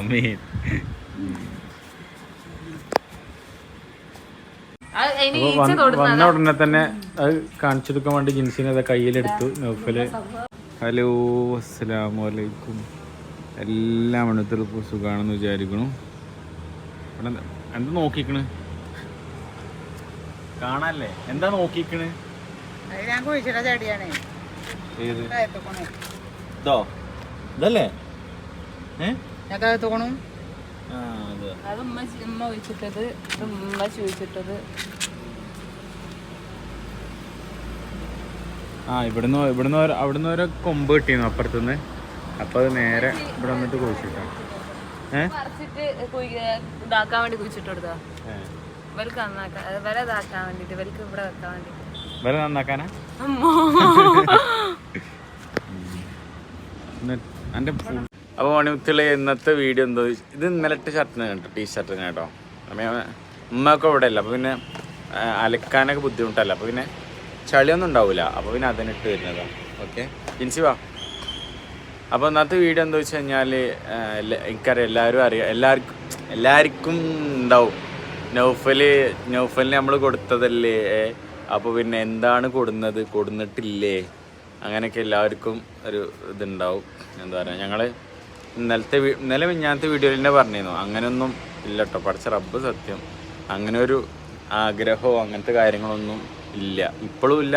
ആമീൻ. ഈച്ച വന്ന- ഉടനെ തന്നെ അത് കാണിച്ചെടുക്കാൻ വേണ്ടി ജിൻസിനെ അത് കയ്യിലെടുത്തു നൗഫൽ. ഹലോ അസ്സലാമലൈക്കും എല്ലാ മണത്തിലും സുഖമാണെന്ന് വിചാരിക്കണു ഇവിടെ എന്താ- നോക്കിക്കണ്? കാണാല്ലേ? എന്താ നോക്കിക്കണ്? ഇതല്ലേ? ഏ? ഞാൻ തോണും അത്. ഉമ്മ ഉമ്മ ഒഴിച്ചിട്ടത് ഇത് ഉമ്മ ചോദിച്ചിട്ടത്. ആ ഇവിടുന്ന് ഇവിടുന്ന് അവിടുന്ന് ഒരു കൊമ്പ് കിട്ടിയിരുന്നു അപ്പുറത്തുനിന്ന്. അപ്പൊ അത് നേരെ ഇവിടെ വന്നിട്ട് കുഴിച്ചിട്ടാണ് ഇതാക്കാൻ വേണ്ടി കുഴിച്ചിട്ട് കൊടുത്താ ഇവർക്ക് നന്നാക്കാൻ അത് വില ഇതാക്കാൻ വേണ്ടിട്ട് ഇവർക്ക് ഇവിടെ വെക്കാൻ വേണ്ടിട്ട്. വില നന്നാക്കാനാ? അമ്മോ. എന്റെ അപ്പോൾ മണിമുത്തുള്ള ഇന്നത്തെ വീഡിയോ എന്തോ? ഇത് ഇന്നലത്തെ ഷർട്ടിന് കേട്ടോ ടീ ഷർട്ടിന് കേട്ടോ. ഉമ്മയൊക്കെ ഇവിടെ ഇല്ല അപ്പോൾ പിന്നെ അലക്കാനൊക്കെ ബുദ്ധിമുട്ടല്ല. അപ്പോൾ പിന്നെ ചളിയൊന്നും ഉണ്ടാവില്ല അപ്പോൾ പിന്നെ അതിനിട്ട് വരുന്നതാണ് ഓക്കെ ജിൻസി വാ. അപ്പോൾ ഇന്നത്തെ വീഡിയോ എന്താ വെച്ച് കഴിഞ്ഞാൽ എനിക്കറിയാം. എല്ലാവരും അറിയാം. എല്ലാവർക്കും എല്ലാവർക്കും ഉണ്ടാവും. നൗഫൽ നൗഫലിന് നമ്മൾ കൊടുത്തതല്ലേ? അപ്പോൾ പിന്നെ എന്താണ് കൊടുന്നത്? കൊടുന്നിട്ടില്ലേ? അങ്ങനെയൊക്കെ എല്ലാവർക്കും ഒരു ഇതുണ്ടാവും. എന്താ പറയുക ഞങ്ങൾ ഇന്നലത്തെ ഇന്നലെ മിഞ്ഞാത്ത വീഡിയോയിൽ തന്നെ പറഞ്ഞിരുന്നു. അങ്ങനെയൊന്നും ഇല്ല കേട്ടോ പഠിച്ച റബ്ബ് സത്യം. അങ്ങനെ ഒരു ആഗ്രഹമോ അങ്ങനത്തെ കാര്യങ്ങളൊന്നും ഇല്ല. ഇപ്പോഴും ഇല്ല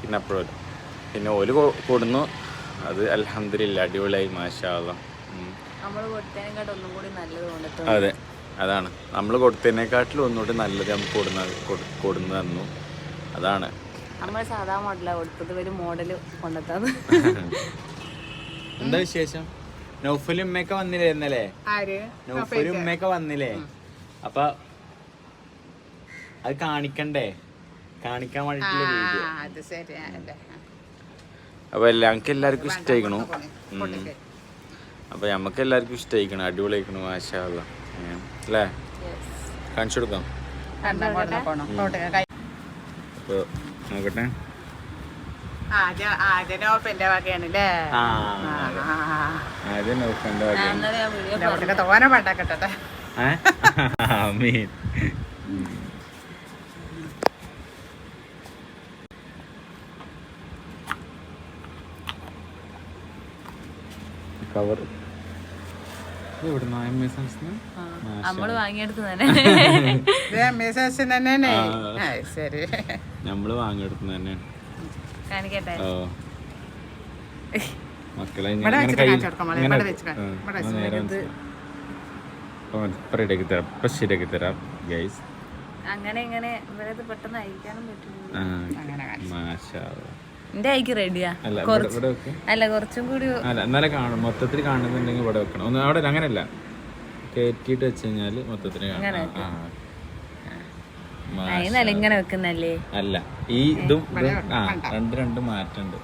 പിന്നെ അപ്പോഴും ഇല്ല. പിന്നെ ഓൽ കൂടുന്നു. അത് അലഹമില്ല അടിപൊളിയായി മാഷാള്ള അതെ. അതാണ്. നമ്മൾ കൊടുത്തതിനെക്കാട്ടിലും ഒന്നുകൂടി നല്ലത് നമുക്ക് കൊടുന്ന കൊടുന്നു തന്നു. അതാണ്. നമ്മൾ സാധാ മോഡലാണ് കൊടുത്തത്. ഒരു മോഡൽ കൊണ്ടെത്താന്ന്. എന്താ വിശേഷം? നൗഫലും ഉമ്മയൊക്കെ വന്നില്ലേ ഇന്നലെ? ആര്? നൗഫലും ഉമ്മയൊക്കെ വന്നില്ലേ? അപ്പൊ അത് കാണിക്കണ്ടേ? കാണിക്കാൻ വേണ്ടിട്ടുള്ള ആ വീഡിയോ. അത് ശരി അല്ലേ അപ്പൊ എല്ലാവർക്കും എല്ലാവർക്കും ഇഷ്ടമായിക്കണു അപ്പൊ നമുക്ക് എല്ലാവർക്കും ഇഷ്ടമായിക്കണു അടിപൊളിയായിക്കണു മാഷാള്ള അല്ലേ? കാണിച്ചു കൊടുക്കാം. നോക്കട്ടെ. തോനെ കവർ നമ്മൾ വാങ്ങിയെടുത്തു തന്നെ. ശരി. നമ്മൾ വാങ്ങിയെടുക്കുന്ന തന്നെ. കാണിക്കട്ടെ. മക്കളെ ഇവിടെ വെച്ചിട്ട് കാണിച്ചു കൊടുക്കാം മോളെ. ഇവിടെ തരാം ഇപ്പൊ ശരിയാക്കി തരാം ഗൈസ് അങ്ങനെ ഇങ്ങനെ പെട്ടെന്ന് അയക്കാനും പറ്റില്ല അങ്ങനെ മാഷാ. എന്റെ അയക്ക് റെഡിയാ അല്ല ഇവിടെ ഇവിടെ വെക്ക്. അല്ല കുറച്ചും കൂടി അല്ല എന്നാലേ കാണും. മൊത്തത്തിൽ കാണുന്നുണ്ടെങ്കിൽ ഇവിടെ വെക്കണം. ഒന്ന് അവിടെ അങ്ങനെയല്ല കയറ്റിയിട്ട് വെച്ച് കഴിഞ്ഞാൽ മൊത്തത്തിൽ കാണാം. ആ, ആ. ഇങ്ങനെ വെക്കുന്നല്ലേ? അല്ല ഈ ഇതും ആ രണ്ട് രണ്ട് മാറ്റുണ്ട്.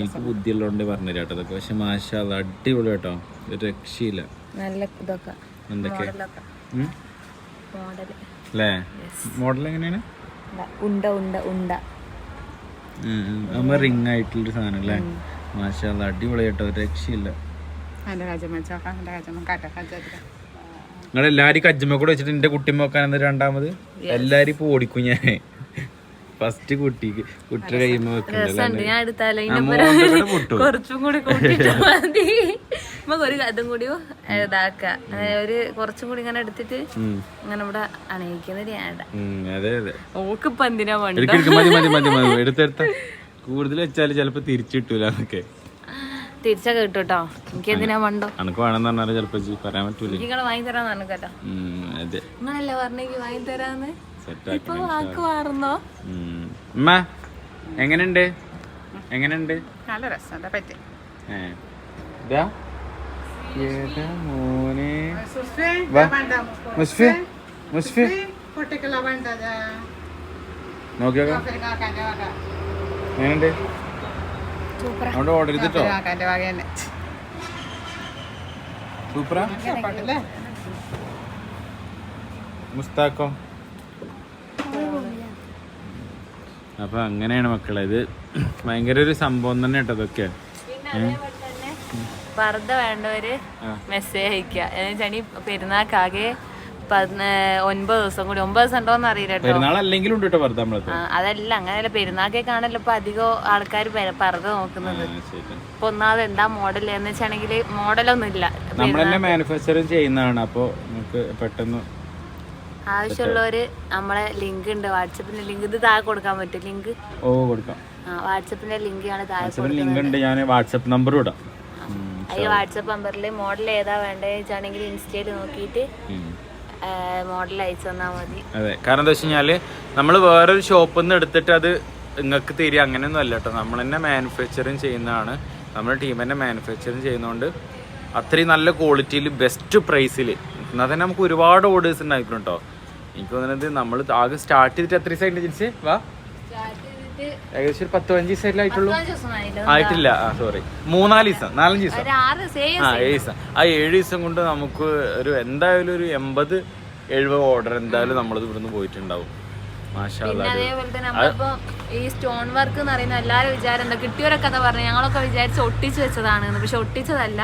എനിക്ക് ബുദ്ധിയുള്ളതുകൊണ്ട് പറഞ്ഞു കേട്ടോ അതൊക്കെ പക്ഷെ മാഷാ അടിപൊളി കേട്ടോ. ഒരു രക്ഷയില്ല. നല്ല ഇതൊക്കെ. എന്തൊക്കെ? അല്ലേ? മോഡൽ എങ്ങനെയാണ്? ഉണ്ട ഉണ്ട ഉണ്ട. നമ്മൾ റിങ് ആയിട്ടുള്ളൊരു സാധനം അല്ലേ? മാഷാ അടിപൊളി കേട്ടോ. രക്ഷയില്ല. എന്റെ രാജമച്ചാ എന്റെ രാജ്യം. കാട്ടെ. നിങ്ങൾ എല്ലാരും കജ്ജമ്മ കൂടെ വെച്ചിട്ട് എന്റെ കുട്ടി നോക്കാൻ രണ്ടാമത്? എല്ലാരും ഇപ്പൊ ഓടിക്കും ഞാൻ. ഫസ്റ്റ് കുട്ടിക്ക് കുട്ടിയുടെ കൈമ രസമുണ്ട് ഞാൻ എടുത്താലോ. വെക്കണ്ടല്ലോ പൊട്ടു? കുറച്ചും കൂടി കൂട്ടിട്ട് മതി. നമുക്ക് ഒരു അതും കൂടി ഇതാക്ക അതായത് ഒരു കുറച്ചും കൂടി ഇങ്ങനെ എടുത്തിട്ട് ഉം. ഇങ്ങനെ ഇവിടെ അണയിക്കുന്നത് ഞാൻ ഉം, അതെ അതെ. ഓക്കിപ്പോ എന്തിനാ വേണ്ട എടുക്ക് എടുക്ക് മതി മതി മതി മതി. എടുത്തെടുത്ത കൂടുതൽ വെച്ചാൽ ചിലപ്പോ തിരിച്ചു തിരിച്ചൊക്കെ കിട്ടും കേട്ടോ എനിക്ക് എന്തിനാ വേണ്ടോ അനക്ക് വേണമെന്ന് പറഞ്ഞാൽ ചിലപ്പോ ജി പറയാൻ പറ്റൂല? നിങ്ങൾ വാങ്ങി തരാന്ന് പറഞ്ഞു കേട്ടോ. ഉം, അതെ. നിങ്ങളല്ലേ പറഞ്ഞെങ്കിൽ വാങ്ങി തരാന്ന്? സെറ്റ് ഇപ്പൊ വാക്ക് മാറുന്നോ? ഉമ്മ എങ്ങനെയുണ്ട്? എങ്ങനെയുണ്ട്? നല്ല രസം. പറ്റി? ഏ. ഇതാ. ഏതാ മോനെ? മുസ്ഫി മുസ്ഫി. നോക്കിയോ എങ്ങനെയുണ്ട്? ഓർഡർ ചെയ്തിട്ടോ? കാക്കാന്റെ വക തന്നെ. സൂപ്പറാ? ഇഷ്ടപ്പെട്ടില്ലേ മുസ്താക്കോ? അപ്പൊ അങ്ങനെയാണ് മക്കളെ ഇത് ഭയങ്കര ഒരു സംഭവം തന്നെ കേട്ടോ ഇതൊക്കെ. പർദ്ദ വേണ്ടവര് മെസ്സേജ് അയക്കുക എന്നുവെച്ചാൽ പെരുന്നാക്കാകെ ഒൻപത് ദിവസം കൂടി ഒമ്പത് ദിവസം ഉണ്ടോന്ന് അറിയില്ല അതല്ല അങ്ങനെയല്ല പെരുന്നാക്കേക്കാണല്ലോ ഇപ്പൊ അധികം ആൾക്കാർ പറഞ്ഞു നോക്കുന്നത്. ഇപ്പൊ ഒന്നാമത് എന്താ മോഡൽ എന്ന് വെച്ചാണെങ്കിൽ മോഡലൊന്നും ഇല്ല മാനുഫാക്ചറിങ് ചെയ്യുന്നതാണ്. നമുക്ക് പെട്ടെന്ന് ആവശ്യമുള്ളവര് നമ്മളെ ലിങ്ക് ഉണ്ട്. വാട്സപ്പിന്റെ ലിങ്ക് ഇത് താഴെ കൊടുക്കാൻ പറ്റും. ലിങ്ക് ഓ കൊടുക്കാം. വാട്സപ്പിന്റെ ലിങ്ക് ആണ് താഴെ ലിങ്ക് ഉണ്ട്. ഞാൻ വാട്സപ്പ് നമ്പർ ഇടാം. ഈ വാട്സപ്പ് നമ്പറിൽ മോഡൽ ഏതാ വേണ്ടത് വെച്ചാണെങ്കിൽ ഇൻസ്റ്റയിൽ നോക്കിയിട്ട്. മോഡൽ അതെ. കാരണം എന്താ വെച്ച് കഴിഞ്ഞാൽ നമ്മൾ വേറൊരു ഷോപ്പിൽ നിന്ന് എടുത്തിട്ട് അത് നിങ്ങൾക്ക് തരിക അങ്ങനെയൊന്നും അല്ല കേട്ടോ നമ്മൾ തന്നെ മാനുഫാക്ചറിങ് ചെയ്യുന്നതാണ്. നമ്മുടെ ടീം തന്നെ മാനുഫാക്ചറിങ് ചെയ്യുന്നതുകൊണ്ട് അത്രയും നല്ല ക്വാളിറ്റിയിൽ ബെസ്റ്റ് പ്രൈസിൽ എന്നാൽ തന്നെ നമുക്ക് ഒരുപാട് ഓർഡേഴ്സ് ഉണ്ടായിരിക്കും കേട്ടോ എനിക്ക് തോന്നുന്നത് നമ്മൾ ആകെ സ്റ്റാർട്ട് ചെയ്തിട്ട് എത്ര ദിവസമായിട്ട് ജിൻസി? വാ. ഏകദേശം ഒരു പത്ത് പതിനഞ്ച് ദിവസമായിട്ടുള്ളൂ ആയിട്ടില്ല. ആ സോറി മൂന്നാൽ ദിവസം നാലഞ്ച് ദിവസം. ആ ഏഴ് ദിവസം. ആ ഏഴ് ദിവസം കൊണ്ട് നമുക്ക് ഒരു എന്തായാലും ഒരു എൺപത് എഴുപത് ഓർഡർ എന്തായാലും നമ്മളത് ഇവിടുന്ന് പോയിട്ടുണ്ടാവും. പിന്നെ അതേപോലെ തന്നെ നമ്മളിപ്പോ ഈ സ്റ്റോൺ വർക്ക് എന്ന് പറയുന്ന എല്ലാരും വിചാരം എന്താ കിട്ടിയവരൊക്കെ എന്താ പറഞ്ഞു ഞങ്ങളൊക്കെ വിചാരിച്ച് ഒട്ടിച്ച് വെച്ചതാണ് പക്ഷെ ഒട്ടിച്ചതല്ല.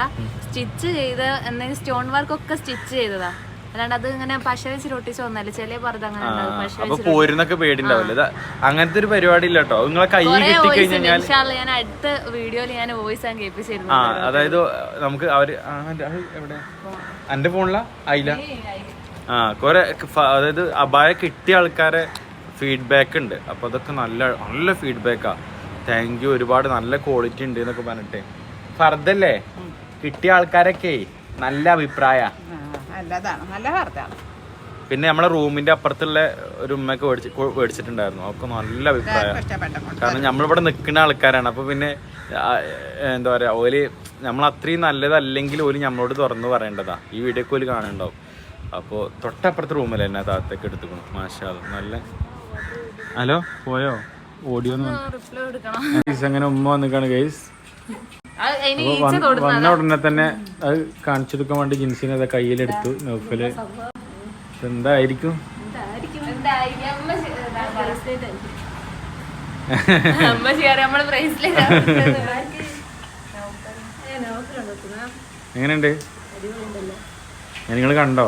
സ്റ്റിച്ച് ചെയ്ത് എന്തെങ്കിലും സ്റ്റോൺ വർക്ക് ഒക്കെ സ്റ്റിച്ച് ചെയ്തതാ. അല്ലാണ്ട് അത് ഇങ്ങനെ പശ വെച്ചിട്ട് ഒട്ടിച്ച് വന്നല്ലേ ചില പറഞ്ഞത് അങ്ങനെ ഉണ്ടാവും. പശ അപ്പൊ പോരുന്നൊക്കെ പേടിണ്ടാവില്ല ഇത് അങ്ങനത്തെ ഒരു പരിപാടി ഇല്ല കേട്ടോ. നിങ്ങളെ കൈ കിട്ടി കഴിഞ്ഞാൽ ഇൻഷാല്ല ഞാൻ അടുത്ത വീഡിയോയിൽ ഞാൻ വോയിസ് കേൾപ്പിച്ചിരുന്നു. ആ അതായത് നമുക്ക് അവർ ആ, അത് അത് എവിടെ? എന്റെ ഫോണിലാ ആയില്ല ആ കുറെ ഫ- അതായത് അബായ കിട്ടിയ ആൾക്കാരെ ഫീഡ്ബാക്ക് ഉണ്ട്. അപ്പൊ അതൊക്കെ നല്ല നല്ല ഫീഡ്ബാക്കാ താങ്ക് യു ഒരുപാട് നല്ല ക്വാളിറ്റി ഉണ്ട് എന്നൊക്കെ പറഞ്ഞിട്ട്. ഫർദല്ലേ കിട്ടിയ ആൾക്കാരൊക്കെ നല്ല അഭിപ്രായ. നല്ലതാണ്. നല്ല വാർത്തയാണ്. പിന്നെ നമ്മളെ റൂമിന്റെ അപ്പുറത്തുള്ള ഒരു ഉമ്മയൊക്കെ മേടിച്ചിട്ടുണ്ടായിരുന്നു. അവർക്ക് നല്ല അഭിപ്രായം. കാരണം നമ്മളിവിടെ നിൽക്കുന്ന ആൾക്കാരാണ്. അപ്പൊ പിന്നെ എന്താ പറയാ ഓൽ നമ്മൾ അത്രയും നല്ലതല്ലെങ്കിൽ ഓൽ നമ്മളോട് തുറന്നു പറയേണ്ടതാ. ഈ വീഡിയോ കോൽ കാണുന്നുണ്ടാവും. അപ്പോൾ തൊട്ടപ്പുറത്തെ റൂമിൽ തന്നെ താത്തേക്ക് എടുത്തുക്കണം. മാഷാ. നല്ല ഹലോ പോയോ? ഓഡിയോ റിപ്ലൈ കൊടുക്കണം. അങ്ങനെ ഉമ്മ വന്നിക്കാണ് ഗൈസ് വന്ന- ഉടനെ തന്നെ അത് കാണിച്ചു കൊടുക്കാൻ വേണ്ടി ജിൻസിനെ അത് കയ്യിലെടുത്തു നൗഫൽ. എന്തായിരിക്കും? എങ്ങനെയുണ്ട്? നിങ്ങൾ കണ്ടോ?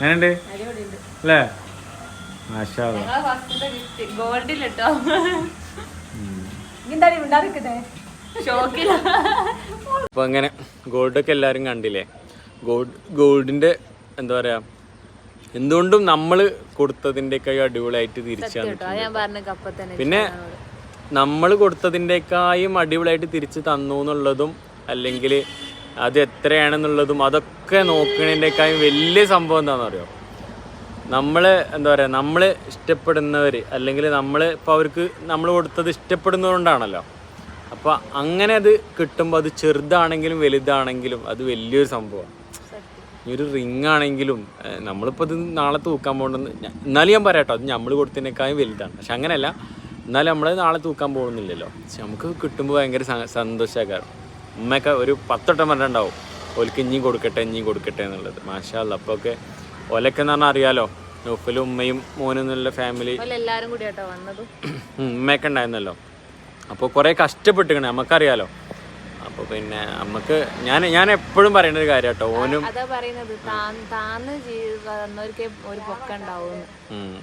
എങ്ങനെയുണ്ട്? അല്ലേ? മാഷാ അല്ലാ. അപ്പോൾ അങ്ങനെ ഗോൾഡൊക്കെ എല്ലാരും കണ്ടില്ലേ? ഗോൾഡ് ഗോൾഡിന്റെ എന്താ പറയാ എന്തുകൊണ്ടും നമ്മൾ കൊടുത്തതിന്റെക്കായി അടിപൊളിയായിട്ട് തിരിച്ചു തന്നിട്ടുണ്ട് ഞാൻ പറഞ്ഞ കപ്പ തന്നെ പിന്നെ നമ്മൾ കൊടുത്തതിന്റെക്കായും അടിപൊളിയായിട്ട് തിരിച്ചു തന്നു എന്നുള്ളതും അല്ലെങ്കിൽ അത് എത്രയാണെന്നുള്ളതും അതൊക്കെ നോക്കുന്നതിന്റെക്കായും വലിയ സംഭവം എന്താണെന്ന് അറിയോ നമ്മൾ എന്താ പറയുക നമ്മൾ ഇഷ്ടപ്പെടുന്നവര് അല്ലെങ്കിൽ നമ്മൾ ഇപ്പോൾ അവർക്ക് നമ്മൾ കൊടുത്തത് ഇഷ്ടപ്പെടുന്നതുകൊണ്ടാണല്ലോ അപ്പോൾ അങ്ങനെ അത് കിട്ടുമ്പോൾ അത് ചെറുതാണെങ്കിലും വലുതാണെങ്കിലും അത് വലിയൊരു സംഭവമാണ് ഈ ഒരു റിങ് ആണെങ്കിലും നമ്മളിപ്പോൾ ഇത് നാളെ തൂക്കാൻ പോകണമെന്ന് എന്നാലും ഞാൻ പറയാം കേട്ടോ അത് നമ്മൾ കൊടുത്തതിനേക്കാളും വലുതാണ്. പക്ഷെ അങ്ങനെയല്ല എന്നാലും നമ്മൾ നാളെ തൂക്കാൻ പോകുന്നില്ലല്ലോ. പക്ഷെ നമുക്ക് കിട്ടുമ്പോൾ ഭയങ്കര സന്തോഷമാക്കാറ് ഉമ്മയൊക്കെ ഒരു പത്തൊട്ടം പറഞ്ഞിട്ടുണ്ടാവും ഓൽക്ക് ഇഞ്ഞി കൊടുക്കട്ടെ ഇഞ്ഞി കൊടുക്കട്ടെ എന്നുള്ളത്. മാഷാല്ല അപ്പോൾ ഒക്കെ ഓലൊക്കെ എന്ന് പറഞ്ഞാൽ അറിയാലോ നൗഫലും ഉമ്മയും മോനും എന്നുള്ള ഫാമിലി ഉമ്മയൊക്കെ ഉണ്ടായിരുന്നല്ലോ. അപ്പോൾ കുറേ കഷ്ടപ്പെട്ടിരിക്കണേ നമുക്കറിയാലോ. അപ്പോൾ പിന്നെ നമുക്ക് ഞാൻ ഞാൻ എപ്പോഴും പറയുന്ന ഒരു കാര്യം കേട്ടോ ഓനും അതാ പറയുന്നത് താൻ താന്ന് വന്നവർക്ക് ഒരു പൊക്കുണ്ടാവും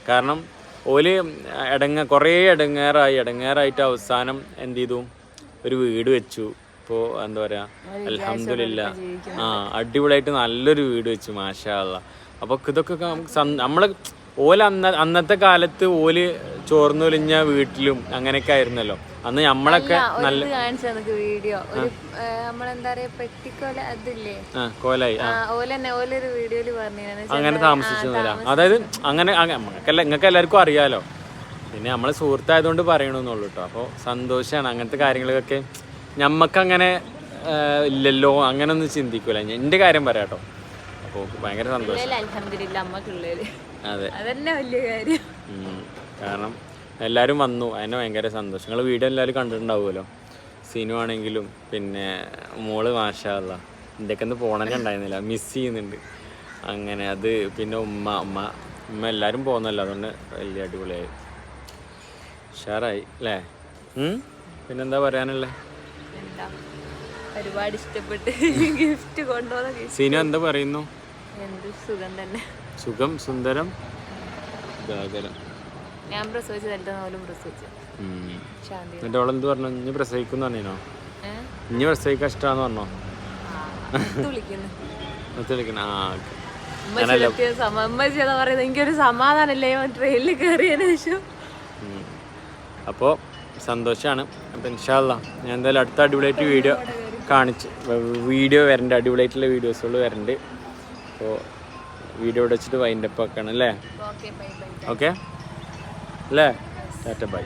കാരണം ഓൽ ഇടങ്ങ കുറേ ഇടങ്ങേറായി ഇടങ്ങേറായിട്ട് അവസാനം എന്ത് ചെയ്തു? ഒരു വീട് വെച്ചു. ഇപ്പോൾ എന്താ പറയാ അലഹമില്ല ആ അടിപൊളിയായിട്ട് നല്ലൊരു വീട് വെച്ചു മാഷാ അപ്പൊ അപ്പോൾ ഇതൊക്കെ നമുക്ക് സം- നമ്മൾ ഓൽ അന്ന അന്നത്തെ കാലത്ത് ഓൽ ചോർന്നൊലിഞ്ഞ വീട്ടിലും അങ്ങനെയൊക്കെ ആയിരുന്നല്ലോ. അന്ന് നമ്മളൊക്കെ നല്ല ഇത് കാണിച്ചു നമുക്ക് വീഡിയോ. ഒരു ഏ, നമ്മളെന്താ പറയാ പെട്ടിക്കോല അതില്ലേ? ആ കോലായി ആ. ഓലെന്നെ ഓലൊരു വീഡിയോയിൽ പറഞ്ഞു അങ്ങനെ താമസിച്ചൊന്നുമില്ല അതായത് അങ്ങനെ നിങ്ങൾക്ക് എല്ലാവർക്കും അറിയാലോ. പിന്നെ നമ്മൾ സുഹൃത്തായതുകൊണ്ട് പറയണമെന്നുള്ളൂ കേട്ടോ അപ്പോൾ സന്തോഷാണ് അങ്ങനത്തെ കാര്യങ്ങളൊക്കെ. ഞമ്മക്ക് അങ്ങനെ ഇല്ലല്ലോ അങ്ങനെ ഒന്നും ചിന്തിക്കൂല. എന്റെ എന്റെ കാര്യം പറയാട്ടോ. കേട്ടോ അപ്പോൾ ഭയങ്കര സന്തോഷം. അലഹമില്ല അതെ. അതന്നെ വലിയ കാര്യം. കാരണം എല്ലാവരും വന്നു. അതിനെ ഭയങ്കര സന്തോഷം. നിങ്ങൾ വീഡിയോ എല്ലാവരും കണ്ടിട്ടുണ്ടാവുമല്ലോ? സിനു ആണെങ്കിലും പിന്നെ മോൾ മാഷാല്ല എന്റെയൊക്കെ ഒന്ന് പോകണമെങ്കിൽ ഉണ്ടായിരുന്നില്ല മിസ് ചെയ്യുന്നുണ്ട്. അങ്ങനെ അത് പിന്നെ ഉമ്മ ഉമ്മ ഉമ്മ എല്ലാവരും പോകുന്നല്ലോ അതുകൊണ്ട് വലിയ അടിപൊളിയായി. ഉഷാറായി അല്ലേ പിന്നെന്താ പറയാനല്ലേ ഒരുപാട് ഇഷ്ടപ്പെട്ട് ഗിഫ്റ്റ് കൊണ്ടുപോകുന്ന സിനു എന്താ പറയുന്നു? സുഖം തന്നെ. സുഖം സുന്ദരം ഗാഗരം. ഞാൻ പ്രസവിച്ച് പ്രസവിച്ചു. പറഞ്ഞു? ഇനി പ്രസവിക്കുന്നു പറഞ്ഞോ ഇനി പ്രസവിക്കാൻ ഇഷ്ടമാന്ന് പറഞ്ഞോ? വിളിക്കുന്നു. ആ പറയുന്നത് എനിക്കൊരു സമാധാനമല്ലേ? ട്രെയിനിൽ കയറിയതിന് ശേഷം. അപ്പോൾ സന്തോഷമാണ് അപ്പോൾ ഇൻഷാല്ല ഞാൻ എന്തായാലും അടുത്ത അടിപൊളിയായിട്ട് വീഡിയോ കാണിച്ച് വീഡിയോ വരണ്ട്. അടിപൊളിയായിട്ടുള്ള വീഡിയോസുകൾ വരണ്ട്. അപ്പോൾ വീഡിയോ ഇവിടെ വെച്ചിട്ട് വൈൻഡപ്പ് ആക്കണം അല്ലേ? ഓക്കെ അല്ലേ? ടാറ്റ ബൈ